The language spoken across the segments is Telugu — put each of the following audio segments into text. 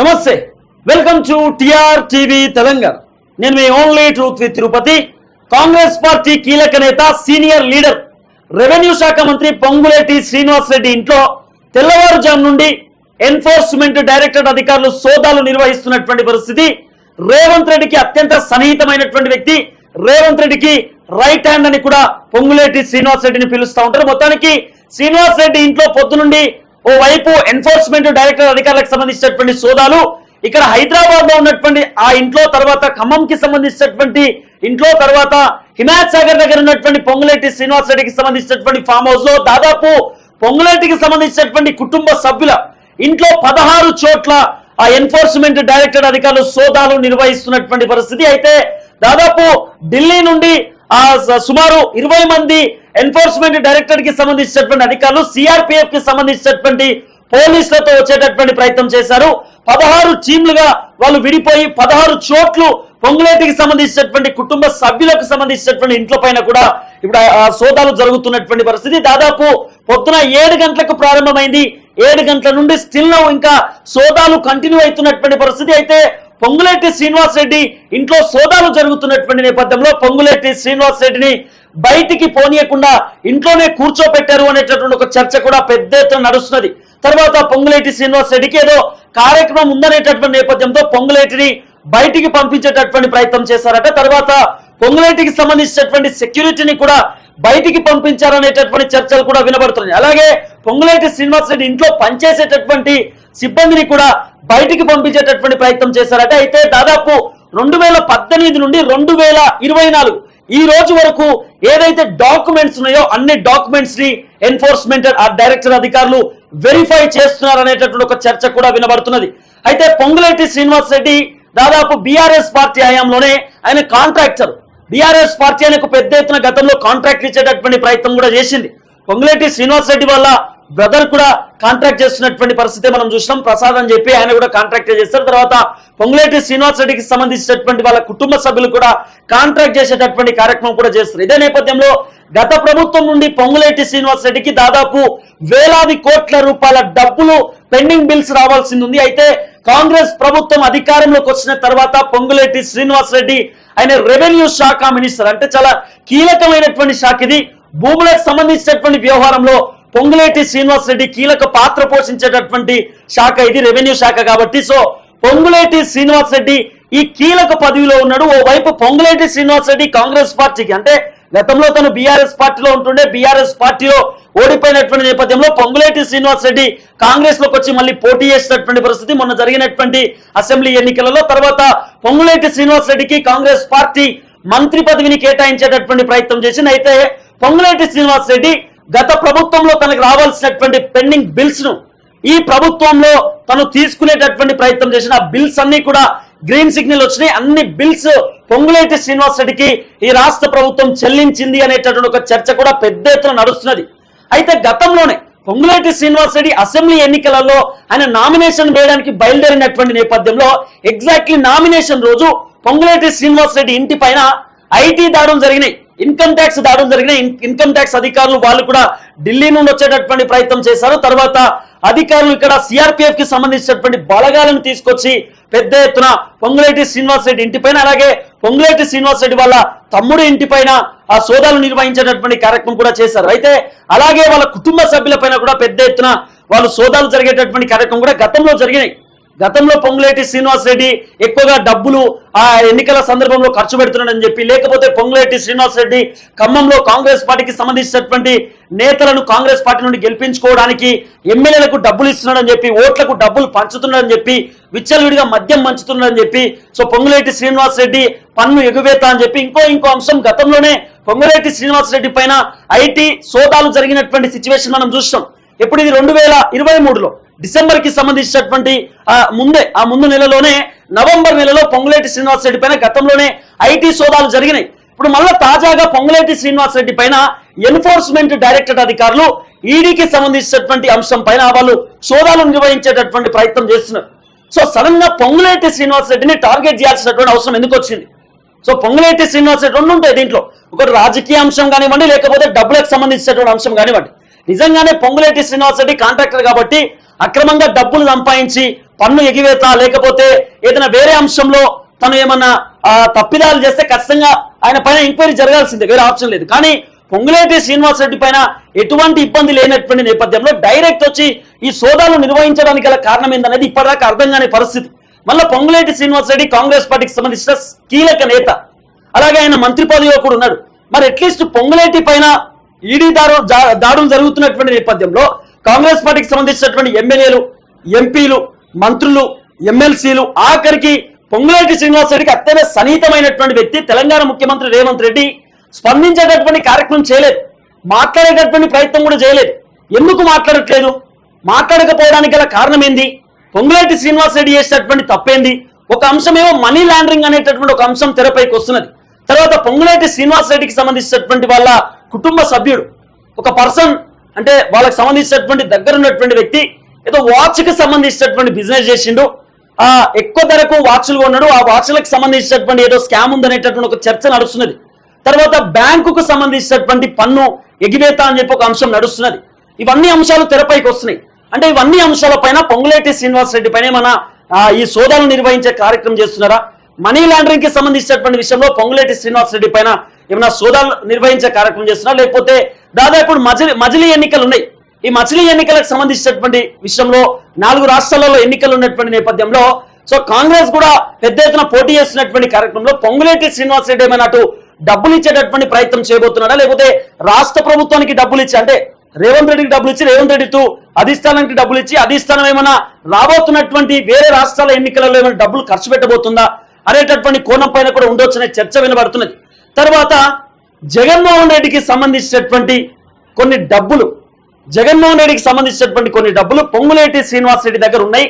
నమస్తే. Welcome to T R TV Telangana. నేను మీ only truth with Tirupati. Congress party కీలక నేత సీనియర్ లీడర్ రెవెన్యూ శాఖ మంత్రి పొంగులేటి శ్రీనివాస్ రెడ్డి ఇంట్లో తెల్లవారుజాము నుండి ఎన్ఫోర్స్మెంట్ డైరెక్టరేట్ అధికారులు సోదాలు నిర్వహిస్తున్నటువంటి పరిస్థితి. రేవంత్ రెడ్డికి అత్యంత సన్నిహితమైనటువంటి వ్యక్తి. రేవంత్ రెడ్డికి రైట్ హ్యాండ్ అని కూడా పొంగులేటి శ్రీనివాస్ రెడ్డిని పిలుస్తూ ఉంటారు. మొత్తానికి శ్రీనివాస్ రెడ్డి ఇంట్లో పొద్దు నుండి ఓ వైపు ఎన్ఫోర్స్మెంట్ డైరెక్టర్ అధికారులకు సంబంధించినటువంటి సోదాలు ఇక్కడ హైదరాబాద్లో ఉన్నటువంటి ఆ ఇంట్లో తర్వాత ఖమ్మంకి సంబంధించినటువంటి ఇంట్లో తర్వాత హిమాయత్ సాగర్ దగ్గర ఉన్నటువంటి పొంగులేటి శ్రీనివాస్ రెడ్డికి సంబంధించినటువంటి ఫామ్ హౌస్లో దాదాపు పొంగులేటికి సంబంధించినటువంటి కుటుంబ సభ్యుల ఇంట్లో పదహారు చోట్ల ఆ ఎన్ఫోర్స్మెంట్ డైరెక్టర్ అధికారులు సోదాలు నిర్వహిస్తున్నటువంటి పరిస్థితి. అయితే దాదాపు ఢిల్లీ నుండి ఆ సుమారు ఇరవై మంది ఎన్ఫోర్స్మెంట్ డైరెక్టర్కి సంబంధించినటువంటి అధికారులు సిఆర్పిఎఫ్కి సంబంధించినటువంటి పోలీసులతో వచ్చేటటువంటి ప్రయత్నం చేశారు. పదహారు టీంలుగా వాళ్ళు విడిపోయి పదహారు చోట్లు పొంగులేటికి సంబంధించినటువంటి కుటుంబ సభ్యులకు సంబంధించినటువంటి ఇంట్లో పైన కూడా ఇప్పుడు ఆ- సోదాలు జరుగుతున్నటువంటి పరిస్థితి. దాదాపు పొద్దున ఏడు గంటలకు ప్రారంభమైంది. ఏడు గంటల నుండి స్టిల్ ఇంకా సోదాలు కంటిన్యూ అవుతున్నటువంటి పరిస్థితి. అయితే పొంగులేటి శ్రీనివాస్ రెడ్డి ఇంట్లో సోదాలు జరుగుతున్నటువంటి నేపథ్యంలో పొంగులేటి శ్రీనివాస్ రెడ్డిని బయటికి పోనీయకుండా ఇంట్లోనే కూర్చోపెట్టారు అనేటటువంటి ఒక చర్చ కూడా పెద్ద ఎత్తున నడుస్తున్నది. తర్వాత పొంగులేటి శ్రీనివాస్ రెడ్డికి ఏదో కార్యక్రమం ఉందనేటటువంటి నేపథ్యంతో పొంగులేటిని బయటికి పంపించేటటువంటి ప్రయత్నం చేశారట. తర్వాత పొంగులేటికి సంబంధించినటువంటి సెక్యూరిటీని కూడా బయటికి పంపించారనేటటువంటి చర్చలు కూడా వినబడుతున్నాయి. అలాగే పొంగులేటి శ్రీనివాస్ రెడ్డి ఇంట్లో పనిచేసేటటువంటి సిబ్బందిని కూడా బయటికి పంపించేటటువంటి ప్రయత్నం చేశారట. అయితే దాదాపు రెండు వేల పద్దెనిమిది నుండి రెండు వేల ఇరవై నాలుగు ఈ రోజు వరకు ఏదైతే డాక్యుమెంట్స్ ఉన్నాయో అన్ని డాక్యుమెంట్స్ని ఎన్ఫోర్స్మెంట్ ఆ డైరెక్టర్ అధికారులు వెరిఫై చేస్తున్నారు అనేటటువంటి ఒక చర్చ కూడా వినబడుతున్నది. అయితే పొంగులేటి శ్రీనివాస్ రెడ్డి దాదాపు బీఆర్ఎస్ పార్టీ హయాంలోనే ఆయన కాంట్రాక్టర్. బీఆర్ఎస్ పార్టీ ఆయనకు పెద్ద ఎత్తున గతంలో కాంట్రాక్ట్ ఇచ్చేటటువంటి ప్రయత్నం కూడా చేసింది. పొంగులేటి శ్రీనివాస్ రెడ్డి వల్ల బ్రదర్ కూడా కాంట్రాక్ట్ చేస్తున్నటువంటి పరిస్థితి మనం చూసినాం. ప్రసాద్ అని చెప్పి ఆయన కూడా కాంట్రాక్ట్ చేస్తారు తర్వాత పొంగులేటి శ్రీనివాస్ రెడ్డికి సంబంధించినటువంటి వాళ్ళ కుటుంబ సభ్యులు కూడా కాంట్రాక్ట్ చేసేటటువంటి కార్యక్రమం కూడా చేస్తారు ఇదే నేపథ్యంలో గత ప్రభుత్వం నుండి పొంగులేటి శ్రీనివాస్ రెడ్డికి దాదాపు వేలాది కోట్ల రూపాయల డబ్బులు పెండింగ్ బిల్స్ రావాల్సింది ఉంది అయితే కాంగ్రెస్ ప్రభుత్వం అధికారంలోకి వచ్చిన తర్వాత పొంగులేటి శ్రీనివాస్ రెడ్డి ఆయన రెవెన్యూ శాఖ మినిస్టర్. అంటే చాలా కీలకమైనటువంటి శాఖ ఇది. భూములకు సంబంధించినటువంటి వ్యవహారంలో పొంగులేటి శ్రీనివాస్ రెడ్డి కీలక పాత్ర పోషించేటటువంటి శాఖ ఇది రెవెన్యూ శాఖ కాబట్టి. సో పొంగులేటి శ్రీనివాస్ రెడ్డి ఈ కీలక పదవిలో ఉన్నాడు. ఓవైపు పొంగులేటి శ్రీనివాస్ రెడ్డి కాంగ్రెస్ పార్టీకి అంటే గతంలో తను బీఆర్ఎస్ పార్టీలో ఉంటుండే బీఆర్ఎస్ పార్టీలో ఓడిపోయినటువంటి నేపథ్యంలో పొంగులేటి శ్రీనివాస్ రెడ్డి కాంగ్రెస్లోకి వచ్చి మళ్ళీ పోటీ చేసినటువంటి పరిస్థితి మొన్న జరిగినటువంటి అసెంబ్లీ ఎన్నికలలో. తర్వాత పొంగులేటి శ్రీనివాస్ రెడ్డికి కాంగ్రెస్ పార్టీ మంత్రి పదవిని కేటాయించేటటువంటి ప్రయత్నం చేసింది. అయితే పొంగులేటి శ్రీనివాస్ రెడ్డి గత ప్రభుత్వంలో తనకు రావాల్సినటువంటి పెండింగ్ బిల్స్ను ఈ ప్రభుత్వంలో తను తీసుకునేటటువంటి ప్రయత్నం చేసిన బిల్స్ అన్ని కూడా గ్రీన్ సిగ్నల్ వచ్చినాయి. అన్ని బిల్స్ పొంగులేటి శ్రీనివాస్ రెడ్డికి ఈ రాష్ట్ర ప్రభుత్వం చెల్లించింది అనేటటువంటి ఒక చర్చ కూడా పెద్ద ఎత్తున నడుస్తున్నది. అయితే గతంలోనే పొంగులేటి శ్రీనివాస్ రెడ్డి అసెంబ్లీ ఎన్నికలలో ఆయన నామినేషన్ వేయడానికి బయలుదేరినటువంటి నేపథ్యంలో ఎగ్జాక్ట్లీ నామినేషన్ రోజు పొంగులేటి శ్రీనివాస్ రెడ్డి ఇంటి పైన ఐటీ దాడులు జరిగినాయి. ఇన్కమ్ ట్యాక్స్ దాడులు జరిగినాయి ఇన్కమ్ ట్యాక్స్ అధికారులు వాళ్ళు కూడా ఢిల్లీ నుండి వచ్చేటటువంటి ప్రయత్నం చేశారు. తర్వాత అధికారులు ఇక్కడ సిఆర్పిఎఫ్కి సంబంధించినటువంటి బలగాలను తీసుకొచ్చి పెద్ద ఎత్తున పొంగులేటి శ్రీనివాస్ రెడ్డి ఇంటిపైన అలాగే పొంగులేటి శ్రీనివాస్ రెడ్డి వాళ్ళ తమ్ముడు ఇంటిపైన ఆ సోదాలు నిర్వహించేటటువంటి కార్యక్రమం కూడా చేశారు. అయితే అలాగే వాళ్ళ కుటుంబ సభ్యులపైన కూడా పెద్ద ఎత్తున వాళ్ళు సోదాలు జరిగేటటువంటి కార్యక్రమం కూడా గతంలో జరిగినాయి. గతంలో పొంగులేటి శ్రీనివాస్ రెడ్డి ఎక్కువగా డబ్బులు ఆ ఎన్నికల సందర్భంలో ఖర్చు పెడుతున్నాడని చెప్పి లేకపోతే పొంగులేటి శ్రీనివాస్ రెడ్డి ఖమ్మంలో కాంగ్రెస్ పార్టీకి సంబంధించినటువంటి నేతలను కాంగ్రెస్ పార్టీ నుండి గెలిపించుకోవడానికి ఎమ్మెల్యేలకు డబ్బులు ఇస్తున్నాడని చెప్పి ఓట్లకు డబ్బులు పంచుతున్నాడని చెప్పి విచ్చలవిడిగా మద్యం పంచుతున్నాడని చెప్పి సో పొంగులేటి శ్రీనివాస్ రెడ్డి పన్ను ఎగువేత అని చెప్పి ఇంకో ఇంకో అంశం గతంలోనే పొంగులేటి శ్రీనివాస్ రెడ్డి పైన ఐటీ సోదాలు జరిగినటువంటి సిచ్యువేషన్ మనం చూస్తాం ఎప్పుడు ఇది? రెండు వేల ఇరవై మూడులో. డిసెంబర్కి సంబంధించినటువంటి ముందే ఆ ముందు నెలలోనే నవంబర్ నెలలో పొంగులేటి శ్రీనివాస్ రెడ్డి పైన గతంలోనే ఐటీ సోదాలు జరిగినాయి. ఇప్పుడు మళ్ళీ తాజాగా పొంగులేటి శ్రీనివాస్ రెడ్డి పైన ఎన్ఫోర్స్మెంట్ డైరెక్టరేట్ అధికారులు ఈడీకి సంబంధించినటువంటి అంశం పైన వాళ్ళు సోదాలు నిర్వహించేటటువంటి ప్రయత్నం చేస్తున్నారు. సో సడన్గా పొంగులేటి శ్రీనివాస్ రెడ్డిని టార్గెట్ చేయాల్సినటువంటి అవసరం ఎందుకు వచ్చింది? సో పొంగులేటి శ్రీనివాస్ రెడ్డి రెండు ఉంటాయి దీంట్లో. ఒకటి రాజకీయ అంశం కానివ్వండి లేకపోతే డబ్బులకు సంబంధించినటువంటి అంశం కానివ్వండి. నిజంగానే పొంగులేటి శ్రీనివాస్ రెడ్డి కాంట్రాక్టర్ కాబట్టి అక్రమంగా డబ్బులు సంపాదించి పన్ను ఎగివేత లేకపోతే ఏదైనా వేరే అంశంలో తను ఏమన్నా తప్పిదాలు చేస్తే ఖచ్చితంగా ఆయన పైన ఎంక్వైరీ జరగాల్సిందే. వేరే ఆప్షన్ లేదు. కానీ పొంగులేటి శ్రీనివాస్ రెడ్డి పైన ఎటువంటి ఇబ్బంది లేనటువంటి నేపథ్యంలో డైరెక్ట్ వచ్చి ఈ సోదాలు నిర్వహించడానికి గల కారణం ఏందనేది ఇప్పటిదాకా అర్థం కాని పరిస్థితి. మళ్ళీ పొంగులేటి శ్రీనివాస రెడ్డి కాంగ్రెస్ పార్టీకి సంబంధించిన కీలక నేత. అలాగే ఆయన మంత్రి పదవిలో కూడా ఉన్నాడు. మరి అట్లీస్ట్ పొంగులేటి పైన ఈడీ దారు దాడులు జరుగుతున్నటువంటి నేపథ్యంలో కాంగ్రెస్ పార్టీకి సంబంధించినటువంటి ఎమ్మెల్యేలు ఎంపీలు మంత్రులు ఎమ్మెల్సీలు ఆఖరికి పొంగులేటి శ్రీనివాస్ రెడ్డికి అత్యంత సన్నిహితమైనటువంటి వ్యక్తి తెలంగాణ ముఖ్యమంత్రి రేవంత్ రెడ్డి. స్పందించేటటువంటి కార్యక్రమం చేయలేదు. మాట్లాడేటటువంటి ప్రయత్నం కూడా చేయలేదు. ఎందుకు మాట్లాడట్లేదు? మాట్లాడకపోవడానికి గల కారణం ఏంది? పొంగులేటి శ్రీనివాస్ రెడ్డి చేసేటటువంటి తప్పేంది? ఒక అంశమేమో మనీ లాండరింగ్ అనేటటువంటి ఒక అంశం తెరపైకి వస్తున్నది. తర్వాత పొంగులేటి శ్రీనివాస్ రెడ్డికి సంబంధించినటువంటి వాళ్ళ కుటుంబ సభ్యుడు ఒక పర్సన్ అంటే వాళ్ళకి సంబంధించినటువంటి దగ్గర ఉన్నటువంటి వ్యక్తి ఏదో వాచ్కి సంబంధించినటువంటి బిజినెస్ చేసిండు. ఆ ఎక్కువ ధరకు వాచ్లు కొన్నాడు. ఆ వాచ్లకు సంబంధించినటువంటి ఏదో స్కామ్ ఉందనేటటువంటి ఒక చర్చ నడుస్తున్నది. తర్వాత బ్యాంకుకు సంబంధించినటువంటి పన్ను ఎగివేత అని చెప్పి ఒక అంశం నడుస్తున్నది. ఇవన్నీ అంశాలు తెరపైకి వస్తున్నాయి. అంటే ఇవన్నీ అంశాలపైన పొంగులేటి శ్రీనివాస్ రెడ్డి పైన మన ఈ సోదాలు నిర్వహించే కార్యక్రమం చేస్తున్నారా? మనీ లాండరింగ్కి సంబంధించినటువంటి విషయంలో పొంగులేటి శ్రీనివాస్ రెడ్డి పైన ఏమైనా సోదాలు నిర్వహించే కార్యక్రమం చేస్తున్నారా? లేకపోతే దాదాపు ఇప్పుడు మజిలీ మజిలీ ఎన్నికలు ఉన్నాయి. ఈ మజిలీ ఎన్నికలకు సంబంధించినటువంటి విషయంలో నాలుగు రాష్ట్రాలలో ఎన్నికలు ఉన్నటువంటి నేపథ్యంలో సో కాంగ్రెస్ కూడా పెద్ద ఎత్తున పోటీ చేస్తున్నటువంటి కార్యక్రమంలో పొంగులేటి శ్రీనివాస్ రెడ్డి ఏమైనా అటు డబ్బులు ఇచ్చేటటువంటి ప్రయత్నం చేయబోతున్నాడా? లేకపోతే రాష్ట్ర ప్రభుత్వానికి డబ్బులు ఇచ్చి అంటే రేవంత్ రెడ్డికి డబ్బులు ఇచ్చి రేవంత్ రెడ్డి టు అధిష్టానానికి డబ్బులు ఇచ్చి అధిష్టానం ఏమైనా రాబోతున్నటువంటి వేరే రాష్ట్రాల ఎన్నికలలో ఏమైనా డబ్బులు ఖర్చు పెట్టబోతుందా? అనేటటువంటి కోణం పైన కూడా ఉండొచ్చనే చర్చ వినబడుతున్నది. తర్వాత జగన్మోహన్ రెడ్డికి సంబంధించినటువంటి కొన్ని డబ్బులు జగన్మోహన్ రెడ్డికి సంబంధించినటువంటి కొన్ని డబ్బులు పొంగులేటి శ్రీనివాస్ రెడ్డి దగ్గర ఉన్నాయి.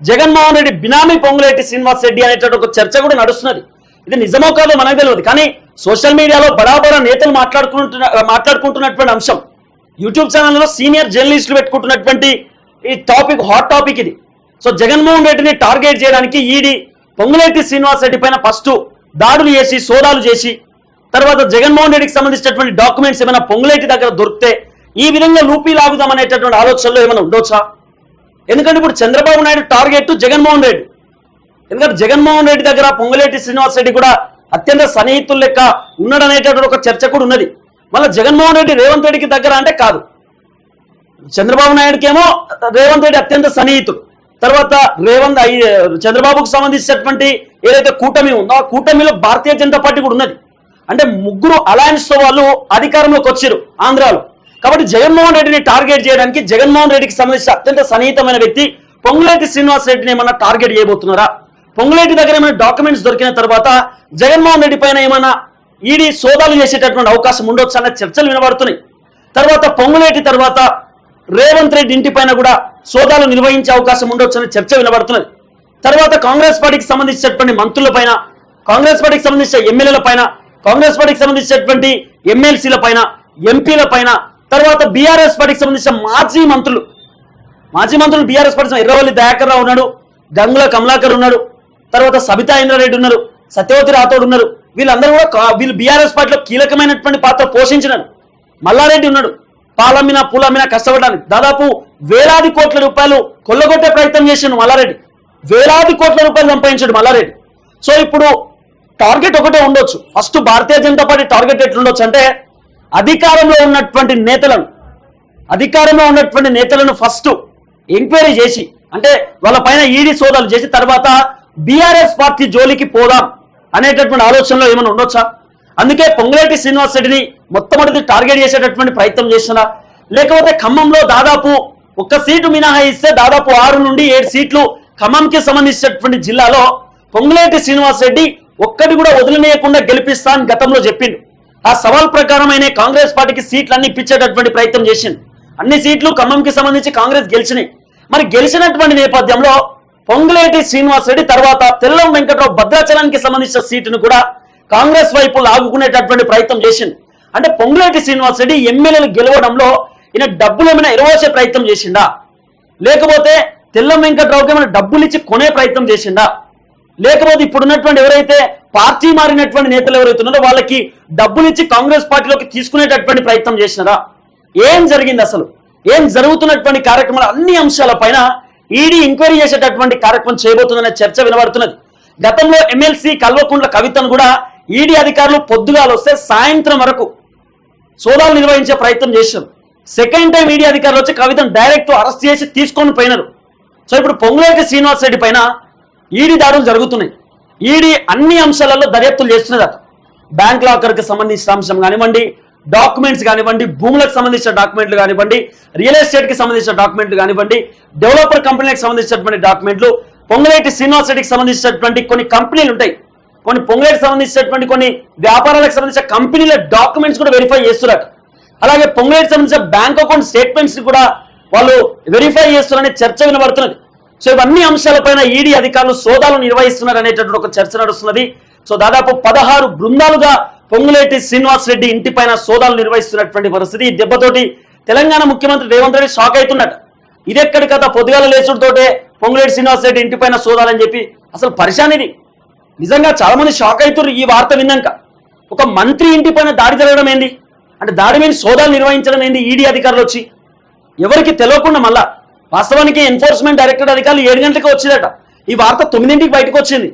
జగన్మోహన్ రెడ్డి బినామీ పొంగులేటి శ్రీనివాస్ రెడ్డి అనేటువంటి ఒక చర్చ కూడా నడుస్తున్నది. ఇది నిజమో కాదో మనకు తెలియదు కానీ సోషల్ మీడియాలో బడాబడా నేతలు మాట్లాడుకుంటున్న మాట్లాడుకుంటున్నటువంటి అంశం. యూట్యూబ్ ఛానల్లో సీనియర్ జర్నలిస్టులు పెట్టుకుంటున్నటువంటి ఈ టాపిక్ హాట్ టాపిక్ ఇది. సో జగన్మోహన్ రెడ్డిని టార్గెట్ చేయడానికి ఈడీ పొంగులేటి శ్రీనివాస్ రెడ్డి పైన ఫస్ట్ దాడులు చేసి సోదాలు చేసి తర్వాత జగన్మోహన్ రెడ్డికి సంబంధించినటువంటి డాక్యుమెంట్స్ ఏమైనా పొంగులేటి దగ్గర దొరికితే ఈ విధంగా లూపీ లాగుదాం అనేటటువంటి ఆలోచనలో ఏమైనా ఉండొచ్చా? ఎందుకంటే ఇప్పుడు చంద్రబాబు నాయుడు టార్గెట్ జగన్మోహన్ రెడ్డి. ఎందుకంటే జగన్మోహన్ రెడ్డి దగ్గర పొంగులేటి శ్రీనివాస్ రెడ్డి కూడా అత్యంత సన్నిహితుల లెక్క ఉన్నాడనేటటువంటి ఒక చర్చ కూడా ఉన్నది. మళ్ళీ జగన్మోహన్ రెడ్డి రేవంత్ రెడ్డికి దగ్గర అంటే కాదు. చంద్రబాబు నాయుడుకేమో రేవంత్ రెడ్డి అత్యంత సన్నిహితుడు. తర్వాత రేవంత్ చంద్రబాబుకు సంబంధించినటువంటి ఏదైతే కూటమి ఉందో ఆ కూటమిలో భారతీయ జనతా పార్టీ కూడా ఉన్నది. అంటే ముగ్గురు అలయన్స్ వాళ్ళు అధికారంలోకి వచ్చారు ఆంధ్రాలో. కాబట్టి జగన్మోహన్ రెడ్డిని టార్గెట్ చేయడానికి జగన్మోహన్ రెడ్డికి సంబంధించిన అత్యంత సన్నిహితమైన వ్యక్తి పొంగులేటి శ్రీనివాస్ రెడ్డిని ఏమన్నా టార్గెట్ చేయబోతున్నారా? పొంగులేటి దగ్గర ఏమైనా డాక్యుమెంట్స్ దొరికిన తర్వాత జగన్మోహన్ రెడ్డి పైన ఏమైనా ఈడీ సోదాలు చేసేటటువంటి అవకాశం ఉండొచ్చు అన్న చర్చలు వినబడుతున్నాయి. తర్వాత పొంగులేటి తర్వాత రేవంత్ రెడ్డి ఇంటి పైన కూడా సోదాలు నిర్వహించే అవకాశం ఉండొచ్చు అనే చర్చ వినబడుతున్నది. తర్వాత కాంగ్రెస్ పార్టీకి సంబంధించినటువంటి మంత్రుల పైన కాంగ్రెస్ పార్టీకి సంబంధించిన ఎమ్మెల్యేల పైన కాంగ్రెస్ పార్టీకి సంబంధించినటువంటి ఎమ్మెల్సీల పైన ఎంపీల పైన తర్వాత బీఆర్ఎస్ పార్టీకి సంబంధించిన మాజీ మంత్రులు. మాజీ మంత్రులు బీఆర్ఎస్ పార్టీ ఎర్రవల్లి దయాకర్ రావు ఉన్నాడు గంగుల కమలాకర్ ఉన్నాడు తర్వాత సబితా ఇంద్రారెడ్డి ఉన్నారు సత్యవతి రాథోడ్ ఉన్నారు. వీళ్ళందరూ కూడా వీళ్ళు బీఆర్ఎస్ పార్టీలో కీలకమైనటువంటి పాత్ర పోషించినారు. మల్లారెడ్డి ఉన్నాడు పాలమ్మిన పూలమ్మిన కష్టపడడానికి దాదాపు వేలాది కోట్ల రూపాయలు కొల్లగొట్టే ప్రయత్నం చేసిండు మల్లారెడ్డి. వేలాది కోట్ల రూపాయలు సంపాదించాడు మల్లారెడ్డి. సో ఇప్పుడు టార్గెట్ ఒకటే ఉండొచ్చు. First Bharatiya Janata party target ఎట్లుండొచ్చు అంటే అధికారంలో ఉన్నటువంటి నేతలను అధికారంలో ఉన్నటువంటి నేతలను ఫస్ట్ ఎంక్వైరీ చేసి అంటే వాళ్ళ పైన ఈడీ సోదాలు చేసి తర్వాత బీఆర్ఎస్ పార్టీ జోలికి పోదాం అనేటటువంటి ఆలోచనలో ఏమైనా ఉండొచ్చా? అందుకే పొంగులేటి శ్రీనివాస్ రెడ్డిని మొట్టమొదటి టార్గెట్ చేసేటటువంటి ప్రయత్నం చేసినా లేకపోతే ఖమ్మంలో దాదాపు ఒక్క సీటు మినహాయిస్తే దాదాపు ఆరు నుండి ఏడు సీట్లు ఖమ్మంకి సంబంధించినటువంటి జిల్లాలో పొంగులేటి శ్రీనివాస్ రెడ్డి ఒక్కటి కూడా వదిలినేయకుండా గెలిపిస్తా అని గతంలో చెప్పిండు. ఆ సవాల్ ప్రకారమైన కాంగ్రెస్ పార్టీకి సీట్లన్నీ పిచ్చేటటువంటి ఇప్పించేటటువంటి ప్రయత్నం చేసింది అన్ని సీట్లు ఖమ్మంకి సంబంధించి కాంగ్రెస్ గెలిచినాయి. మరి గెలిచినటువంటి నేపథ్యంలో పొంగులేటి శ్రీనివాస్ రెడ్డి తర్వాత తెల్లం వెంకట్రావు భద్రాచలానికి సంబంధించిన సీటును కూడా కాంగ్రెస్ వైపు లాగుకునేటటువంటి ప్రయత్నం చేసింది అంటే పొంగులేటి శ్రీనివాస్ రెడ్డి ఎమ్మెల్యేలు గెలవడంలో ఈయన డబ్బులు ఏమైనా ఎరవసే ప్రయత్నం చేసిండా? లేకపోతే తెల్లం వెంకట్రావుకి ఏమైనా డబ్బులు ఇచ్చి కొనే ప్రయత్నం చేసిండా? లేకపోతే ఇప్పుడున్నటువంటి ఎవరైతే పార్టీ మారినటువంటి నేతలు ఎవరైతే ఉన్నారో వాళ్ళకి డబ్బులు ఇచ్చి కాంగ్రెస్ పార్టీలోకి తీసుకునేటటువంటి ప్రయత్నం చేసినారా? ఏం జరిగింది అసలు? ఏం జరుగుతున్నటువంటి కార్యక్రమాలు అన్ని అంశాలపైన ఈడీ ఎంక్వైరీ చేసేటటువంటి కార్యక్రమం చేయబోతుందనే చర్చ వినబడుతున్నది. గతంలో ఎమ్మెల్సీ కల్వకుంట్ల కవితను కూడా ఈడీ అధికారులు పొద్దుగాలు వస్తే సాయంత్రం వరకు సోదాలు నిర్వహించే ప్రయత్నం చేశారు. సెకండ్ టైం ఈడీ అధికారులు వచ్చి కవితను డైరెక్ట్ అరెస్ట్ చేసి తీసుకొని పోయినారు. సో ఇప్పుడు పొంగులేటి శ్రీనివాస్ రెడ్డి పైన ఈడీ దాడులు జరుగుతున్నాయి. ఈడీ అన్ని అంశాలలో దర్యాప్తులు చేస్తున్నది బ్యాంక్ లాకర్కి సంబంధించిన అంశం కానివ్వండి డాక్యుమెంట్స్ కానివ్వండి భూములకు సంబంధించిన డాక్యుమెంట్లు కానివ్వండి రియల్ ఎస్టేట్కి సంబంధించిన డాక్యుమెంట్లు కానివ్వండి డెవలపర్ కంపెనీలకు సంబంధించినటువంటి డాక్యుమెంట్లు పొంగులేటి శ్రీనివాస్ రెడ్డికి సంబంధించినటువంటి కొన్ని కంపెనీలు ఉంటాయి. కొన్ని పొంగులేటికి సంబంధించినటువంటి కొన్ని వ్యాపారాలకు సంబంధించిన కంపెనీల డాక్యుమెంట్స్ కూడా వెరిఫై చేస్తున్నారు. అలాగే పొంగులేటికి సంబంధించిన బ్యాంక్ అకౌంట్ స్టేట్మెంట్స్ కూడా వాళ్ళు వెరిఫై చేస్తున్నారనే చర్చ వినబడుతున్నది. సో ఇవన్నీ అంశాలపైన ఈడీ అధికారులు సోదాలు నిర్వహిస్తున్నారు అనేటటువంటి ఒక చర్చ నడుస్తున్నది. సో దాదాపు పదహారు బృందాలుగా పొంగులేటి శ్రీనివాస్ రెడ్డి ఇంటిపైన సోదాలు నిర్వహిస్తున్నటువంటి పరిస్థితి. ఈ దెబ్బతోటి తెలంగాణ ముఖ్యమంత్రి రేవంత్ రెడ్డి షాక్ అవుతున్నాడు. ఇదెక్కడి కథ? పొద్దుగాల లేచుడుతోటే పొంగులేటి శ్రీనివాస్ రెడ్డి ఇంటిపైన సోదాలని చెప్పి అసలు పరిశాన్ ఇది. నిజంగా చాలా మంది షాక్ అవుతున్నారు ఈ వార్త విన్నాక. ఒక మంత్రి ఇంటిపైన దాడి జరగడం ఏంది? అంటే దాడి మీద సోదాలు నిర్వహించడం ఏంది? ఈడీ అధికారులు వచ్చి. ఎవరికి తెలియకుండా మళ్ళా వాస్తవానికి ఎన్ఫోర్స్మెంట్ డైరెక్టర్ అధికారులు ఏడు గంటలకు వచ్చిందట. ఈ వార్త తొమ్మిదింటికి బయటకు వచ్చింది.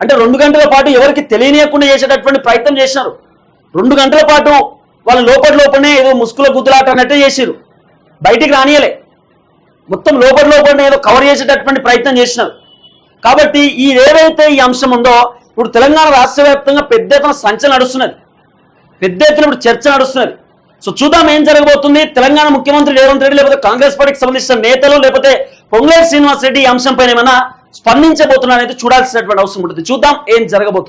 అంటే రెండు గంటల పాటు ఎవరికి తెలియనియకుండా చేసేటటువంటి ప్రయత్నం చేసినారు. రెండు గంటల పాటు వాళ్ళ లోపల లోపలనే ఏదో ముసుగుల గుద్దులాట అన్నట్టే చేసిరు బయటికి రానియలే. మొత్తం లోపల లోపలనే ఏదో కవర్ చేసేటటువంటి ప్రయత్నం చేసినారు. కాబట్టి ఈ ఏదైతే ఈ అంశం ఉందో ఇప్పుడు తెలంగాణ రాష్ట్ర వ్యాప్తంగా పెద్ద ఎత్తున సంచలనం నడుస్తున్నది. పెద్ద ఎత్తున ఇప్పుడు చర్చ నడుస్తున్నది. సో చూద్దాం ఏం జరగబోతుంది. తెలంగాణ ముఖ్యమంత్రి రేవంత్ రెడ్డి లేకపోతే కాంగ్రెస్ పార్టీకి సంబంధించిన నేతలు లేకపోతే పొంగులేటి శ్రీనివాస్ రెడ్డి ఈ అంశం పైన ఏమైనా స్పందించబోతున్నారనేది చూడాల్సినటువంటి అవసరం ఉంటుంది. చూద్దాం ఏం జరగబోతుంది.